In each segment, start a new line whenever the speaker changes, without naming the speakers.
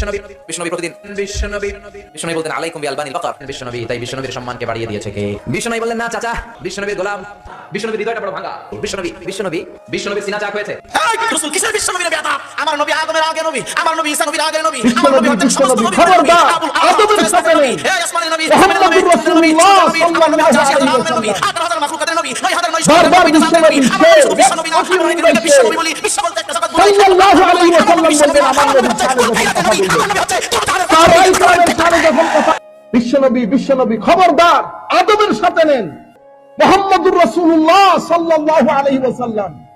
বিশ্বনবী বিশ্বনবী প্রতিদিন। বিশ্বনবী। বিশ্বনবী বলতেন আলাইকুম বিআলবানিল বাকার। বিশ্বনবী তাই বিশ্বনবীর সম্মানকে বাড়িয়ে দিয়েছে কে? বিশ্বনবী বললেন না চাচা। বিশ্বনবীর গোলাম বিশ্বনবীর হৃদয়টা বড় ভাঙা। বিশ্বনবী বিশ্বনবী বিশ্বনবীর সিনা চাক হয়েছে।
কিসের নবী আমার নবী আদমের আগে নবী আমার নবী ঈসা নবীর আগে নবী আমার নবী
নবী,
হচ্ছেন সমস্ত
নবী। খবরদার, আদমের সাথে
নবী,
নেই।
আসমানের নবী
মোহাম্মদুর
জমিনের নবী,
রাসূলুল্লাহ
নবী, নবী, আমার নবী হচ্ছেন
সাল্লাল্লাহু আলাইহি
নবী। হাজার হাজার মাখলুকাতের নবী নয় হাজার নয়শো
বারবার
নবী,
বিশ্ব
নবী,
নবী,
শুধু বিশ্ব নবী না,
অতি
নবী
নির্দেশে।
বিশ্ব নবী বলি, বিশ্ব বলতে একটা জগৎ বলে,
সাল্লাল্লাহু আলাইহি ওয়াসাল্লাম বলতেন, আমার নবী
আমার নবী
সারে
হচ্ছে,
যখন কথা
আমার নবী হচ্ছে, তোর ধারে-
সাহাবায়ে কেরামের সামনে যখন কথা বিশ্বনবী বিশ্বনবী খবরদার আদবের সাথে নেন। মোহাম্মদুর রাসূলুল্লাহ সাল্লাল্লাহু আলাইহি ওয়াসাল্লাম।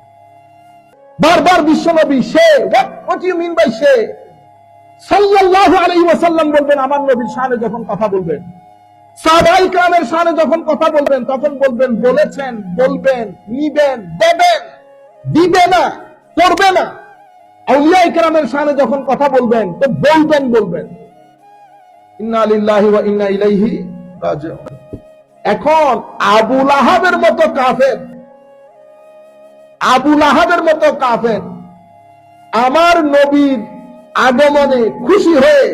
বারবার বিশ্বনবী সে mean by সে? সাল্লাল্লাহু আলাইহি ওয়াসাল্লাম বলবেন আমার নবীর শানে যখন কথা বলবেন। সাহাবায়ে কেরামের শানে যখন কথা বলবেন, তখন বলবেন, বলেছেন, বলবেন, নিবেন, দেবেন, দিবে না, করবে না। আউলিয়া ইকরামের শানে যখন কথা বলবেন, তো বলবেন বলবেন। ইন্না লিল্লাহি ওয়া ইন্না ইলাইহি রাজিউন। এখন আবুল আহাবের মতো কাফের আবুল আহাবের মতো কাফের, আমার নবীর আগমনে খুশি হয়ে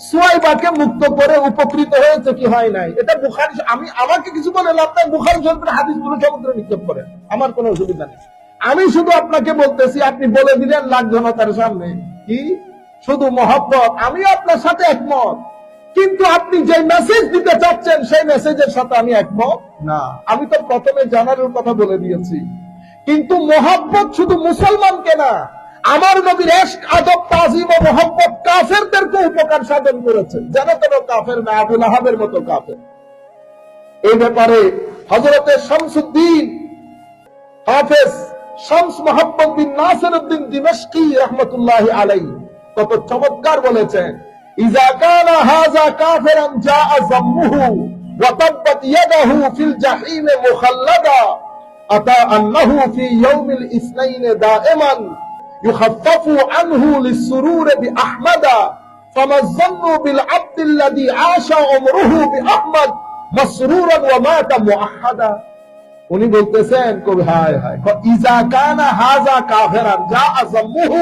সোয়াইবাকে মুক্ত করে উপকৃত হয়েছে কি হয় নাই? এটা বুখারি আমি আমাকে কিছু বলে লাভ নাই, বুখারি হাদিসগুলো নিক্ষেপ করেন আমার কোনো অসুবিধা নেই। আমি শুধু আপনাকে বলতেছি, আপনি বলে দিলেন লাখ জনতার সামনে। কি? শুধু মহব্বত। আমি আপনার সাথে একমত। কিন্তু আপনি যে মেসেজ দিতে চাচ্ছেন, সেই মেসেজের সাথে আমি একমত না। আমি তো প্রথমে জানারের কথা বলে দিয়েছি। কিন্তু মোহাব্বত শুধু মুসলমানকে না আমার নবীর এশক আদব, তাজিম ও মোহাম্মত কাফেরদেরকে উপকার সাধন করেছে। যেন তেন কাফের না আবুল আহাবের মতো কাফের। এই ব্যাপারে হজরতের শামসুদ্দিন হাফেজ শামস মোহাম্মদ বিন নাসির উদ্দিন রহমতুল্লাহ আলাই কত চমৎকার বলেছেন ইজা কানা হাজা কাফিরান জাআ যাম্মুহু ওয়া ইয়াদাহু ফিল জাহিম মুখাল্লাদা, আতা আন্নাহু ফি ইয়াউমিল ইসনাইন يخفف عنه للسرور بأحمد فما الظن بالعبد الذي عاش عمره بأحمد مسرورا ومات موحدا উনি বলতেছেন কবি হায় হায় ক- ইজা কানা হাজা কাফেরান যা আযাম্মুহু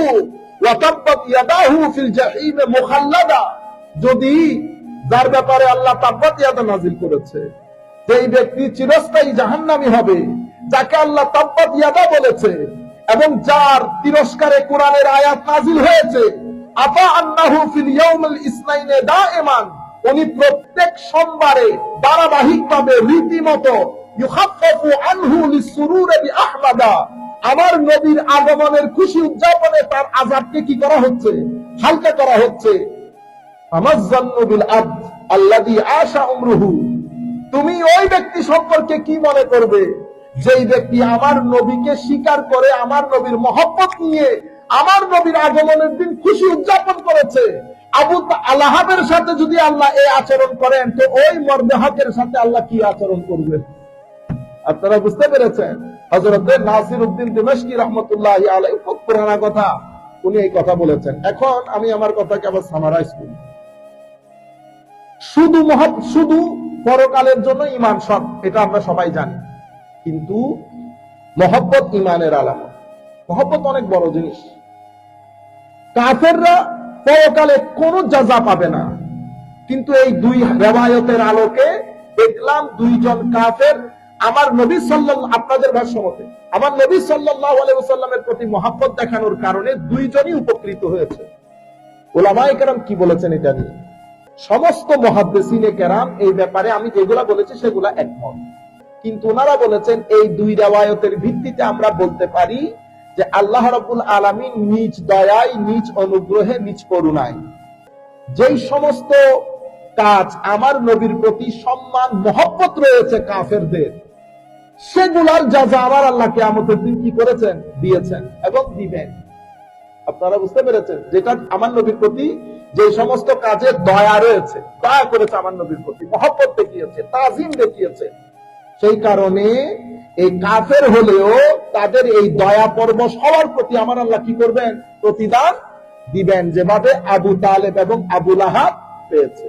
ওয়া তাব্বাত ইয়াদাহু ফিল জাহিম মুখাল্লাদা যদি যার ব্যাপারে আল্লাহ তাব্বাত ইয়াদা নাজিল করেছে যেই ব্যক্তি চিরস্থায়ী জাহান্নামী হবে যাকে আল্লাহ তাব্বাত ইয়াদা বলেছে এবং যার তিরস্কারে কোরআনের আয়াত নাজিল হয়েছে, আফা আন্নাহু ফিল ইয়াউমিল ইসনাইনে দাইমান উনি প্রত্যেক সোমবারে ধারাবাহিকভাবে রীতিমতো আনহু লিসুরুরি বিআহমাদা, আমার নবীর আগমনের খুশি উদযাপনে তার আযাবকে কি করা হচ্ছে? হালকা করা হচ্ছে। আমার জান্নু বিল আবদ আশা উমরুহু। তুমি ওই ব্যক্তি সম্পর্কে কি মনে করবে? যেই ব্যক্তি আমার নবীকে স্বীকার করে, আমার নবীর মহব্বত নিয়ে, আমার নবীর আগমনের দিন খুশি উদযাপন করেছে, আবু আল্লাহাবের সাথে যদি আল্লাহ এই আচরণ করেন, তো ওই মর্দেহকের সাথে আল্লাহ কি আচরণ করবে? আপনারা বুঝতে পেরেছেন? হজরত নাসির উদ্দিন দিমেশকি রহমতুল্লাহ আলাই খুব পুরানা কথা, উনি এই কথা বলেছেন। এখন আমি আমার কথাকে আবার সামারাইজ করি। শুধু মহব শুধু পরকালের জন্য ইমান সব এটা আমরা সবাই জানি। কিন্তু মহব্বত ইমানের আলামত। মহব্বত অনেক বড় জিনিস। কাফেররা পরকালে কোনো যাজা পাবে না। কিন্তু এই দুই রেবায়তের আলোকে দেখলাম দুইজন কাফের আমার নবী সাল্লাহ আপনাদের ভাষ্য মতে আমার নবী সাল্লাহ আলাইসাল্লামের প্রতি মহাব্বত দেখানোর কারণে দুইজনই উপকৃত হয়েছে। ওলামায়ে কেরাম কি বলেছেন এটা নিয়ে? সমস্ত মহাদ্দেসিনে কেরাম এই ব্যাপারে আমি যেগুলা বলেছি সেগুলা একমত। কিন্তু ওনারা বলেছেন এই দুই রেওয়ায়তের ভিত্তিতে আমরা বলতে পারি যে আল্লাহ রাব্বুল আলামিন নিজ দয়ায়, নিজ অনুগ্রহে, নিজ করুণায় যেই সমস্ত কাজ আমার নবীর প্রতি সম্মান, মহব্বত রয়েছে কাফেরদের, সেগুলার যা যা আমার আল্লাহ কেয়ামতের দিন কি করেছেন? দিয়েছেন এবং দিবেন। আপনারা বুঝতে পেরেছেন? যেটা আমার নবীর প্রতি যে সমস্ত কাজে দয়া রয়েছে, দয়া করেছে আমার নবীর প্রতি, মহব্বত দেখিয়েছে, তাজিম দেখিয়েছে। সেই কারণে এই কাফের হলেও তাদের এই দয়া পর্ব সবার প্রতি আমার আল্লাহ কি করবেন? প্রতিদান দিবেন। যেভাবে আবু তালেব এবং আবুল আহাদ পেয়েছে।